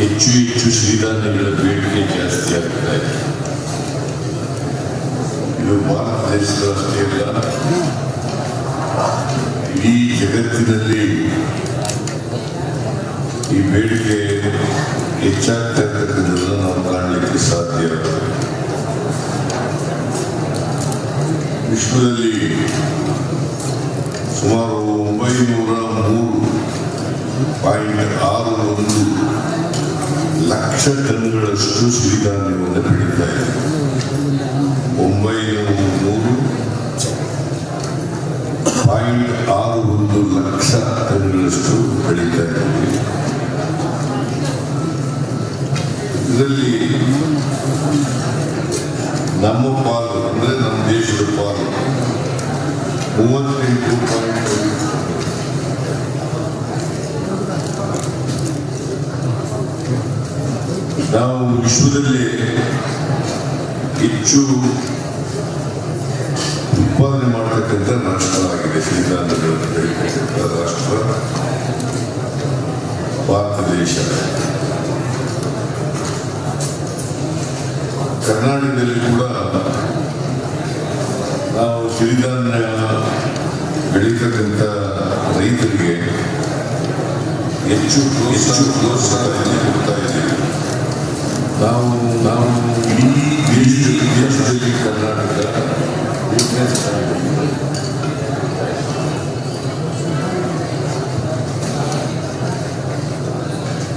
ಹೆಚ್ಚು ಹೆಚ್ಚು ಸಿರಿಧಾನ್ಯಗಳ ಬೇಡಿಕೆ ಜಾಸ್ತಿ ಆಗ್ತಾ ಇದೆ ಇದು ಭಾರತ ದೇಶದ ಅಷ್ಟೇ ಅಲ್ಲ ಇಡೀ ಜಗತ್ತಿನಲ್ಲಿ ಈ ಬೇಡಿಕೆ ಹೆಚ್ಚಾಗ್ತಾ ಇರ್ತಕ್ಕಂಥದ್ದನ್ನು ನಾವು ಕಾಣಲಿಕ್ಕೆ ಸಾಧ್ಯ ವಿಶ್ವದಲ್ಲಿ ಸುಮಾರು ಒಂಬೈನೂರ ಮೂರು ಪಾಯಿಂಟ್ ಆರು ಒಂದು ಲಕ್ಷ ಟನ್ಗಳಷ್ಟು ಸಿರಿಧಾನ್ಯವನ್ನು ಬೆಳೀತಾ ಇದೆ ಒಂಬೈನೂರ ಮೂರು ಪಾಯಿಂಟ್ ಆರು ಒಂದು ಲಕ್ಷ ಟನ್ಗಳಷ್ಟು ಬೆಳೀತಾ ಇದ್ದೀವಿ ಇದರಲ್ಲಿ ನಮ್ಮ ಪಾಲು, ಅಂದರೆ ನಮ್ಮ ದೇಶದ ಪಾಲು, ಮೂವತ್ತೆಂಟು ಪಾಯಿಂಟ್ ನಾವು ವಿಶ್ವದಲ್ಲಿ ಹೆಚ್ಚು ಉತ್ಪಾದನೆ ಮಾಡತಕ್ಕಂಥ ರಾಷ್ಟ್ರವಾಗಿದೆ ರಾಷ್ಟ್ರ, ಭಾರತ ದೇಶ. ಕರ್ನಾಟಕದಲ್ಲಿ ಕೂಡ ನಾವು ಸಿರಿಧಾನ್ಯ ಬೆಳೀತಕ್ಕಂಥ ರೈತರಿಗೆ ಹೆಚ್ಚು ಪ್ರೋತ್ಸಾಹ ಇದ್ದೀವಿ ನಾವು ನಾವು ಇಡೀ ದೇಶದಲ್ಲಿ ಕರ್ನಾಟಕ.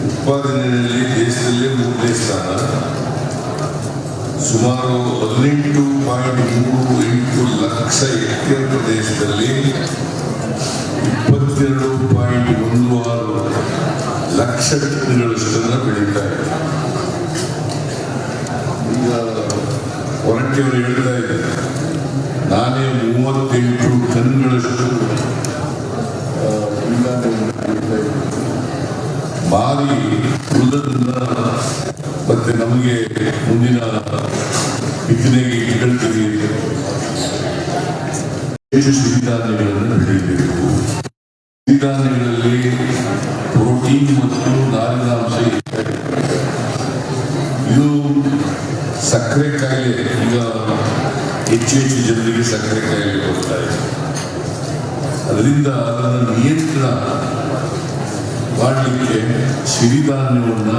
ಉತ್ಪಾದನೆಯಲ್ಲಿ ದೇಶದಲ್ಲೇ ಮೂರನೇ ಸ್ಥಾನ ಸುಮಾರು ಹದಿನೆಂಟು ಪಾಯಿಂಟ್ ಮೂರು ಎಂಟು ಲಕ್ಷ ಹೆಕ್ಟೇರ್ ಪ್ರದೇಶದಲ್ಲಿ ಇಪ್ಪತ್ತೆರಡು ಪಾಯಿಂಟ್ ಒಂದು ಆರು ಲಕ್ಷ ಟನ್ಗಳಷ್ಟನ್ನು ಬೆಳೀತಾ ಇದೆ ಹೊರಟಿಯವರು ಹೇಳ್ತಾ ಇದ್ದಾರೆ ನಾನೇ ಮೂವತ್ತೆಂಟು ಟನ್ಗಳಷ್ಟು ಭಾರಿ ಉಳಿದದನ್ನ ಮತ್ತೆ ನಮಗೆ ಮುಂದಿನ ಬಿತ್ತನೆಗೆ ಇಟ್ಕೊಳ್ತೀವಿ ಸಿರಿಧಾನ್ಯಗಳನ್ನು ಬೆಳೆಯಬೇಕು ಸಿರಿಧಾನ್ಯಗಳಲ್ಲಿ ಪ್ರೋಟೀನ್ ಮತ್ತು ನಾರಿನಾಂಶ. ಇದು ಸಕ್ಕರೆ ಕಾಯಿಲೆ ಈಗ ಹೆಚ್ಚು ಹೆಚ್ಚು ಜನರಿಗೆ ಸಕ್ಕರೆ ಕಾಯಿಲೆ ಬರ್ತಾ ಇದೆ. ಅದರಿಂದ ಅದನ್ನು ನಿಯಂತ್ರಣ ಮಾಡಲಿಕ್ಕೆ ಸಿರಿಧಾನ್ಯವನ್ನು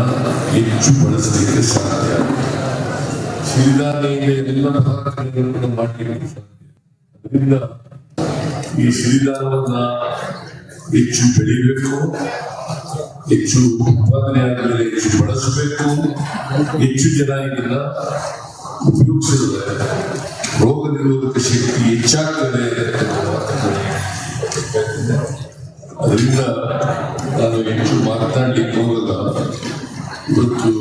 ಹೆಚ್ಚು ಬಳಸಲಿಕ್ಕೆ ಸಾಧ್ಯ. ಸಿರಿಧಾನ್ಯ ಎಲ್ಲ ಪದಾರ್ಥಗಳನ್ನು ಮಾಡಲಿಕ್ಕೆ ಸಾಧ್ಯ. ಅದರಿಂದ ಈ ಸಿರಿಧಾನ್ಯವನ್ನು ಹೆಚ್ಚು ಬೆಳಿಬೇಕು. ಹೆಚ್ಚು ಉತ್ಪಾದನೆ ಆದಮೇಲೆ ಹೆಚ್ಚು ಬಳಸಬೇಕು, ಹೆಚ್ಚು ಜನ ಇದನ್ನ ಉಪಯೋಗಿಸಿದ್ರೆ ರೋಗ ನಿರೋಧಕ ಶಕ್ತಿ ಹೆಚ್ಚಾಗ್ತದೆ ಅದರಿಂದ ನಾನು ಹೆಚ್ಚು ಮಾತನಾಡಲಿಕ್ಕೆ ಹೋಗಲ್ಲ ಇವತ್ತು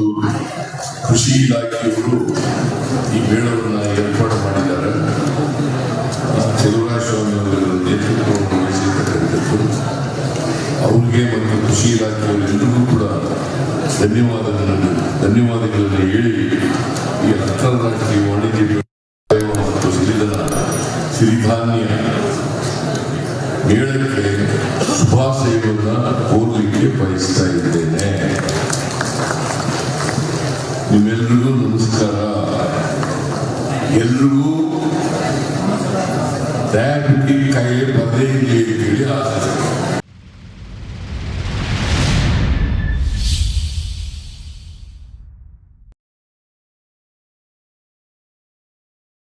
ಕೃಷಿ ಇಲಾಖೆಯವರು ಈ ಮೇಳವನ್ನು ಏರ್ಪಾಡು ಮಾಡಿದ್ದಾರೆ. ಚೆಲುವರಾಯ ಅವರ ನೇತೃತ್ವವನ್ನು ವಹಿಸಿರ್ತಕ್ಕಂಥದ್ದು. ಅವ್ರಿಗೆ ಕೃಷಿ ಇಲಾಖೆಯವರೆಲ್ಲರಿಗೂ ಕೂಡ ಧನ್ಯವಾದ ಧನ್ಯವಾದಗಳನ್ನು ಹೇಳಿ, ಈ ಅಂತಾರಾಷ್ಟ್ರೀಯ ವಾಣಿಜ್ಯ ಮತ್ತು ಸಿರಿಧನ ಸಿರಿಧಾನ್ಯ ಮೇಳಕ್ಕೆ ಶುಭಾಶಯವನ್ನು ಕೋರಲಿಕ್ಕೆ ಬಯಸ್ತಾ ಇದ್ದೇನೆ. ನಿಮ್ಮೆಲ್ರಿಗೂ ನಮಸ್ಕಾರ. ಎಲ್ರಿಗೂ ಡಯಾಬಿಟಿಕ್ ಕಾಯಿಲೆ ಬರದೇ ಇಲ್ಲ ಅಂತೇಳಿ ಆಸೆ.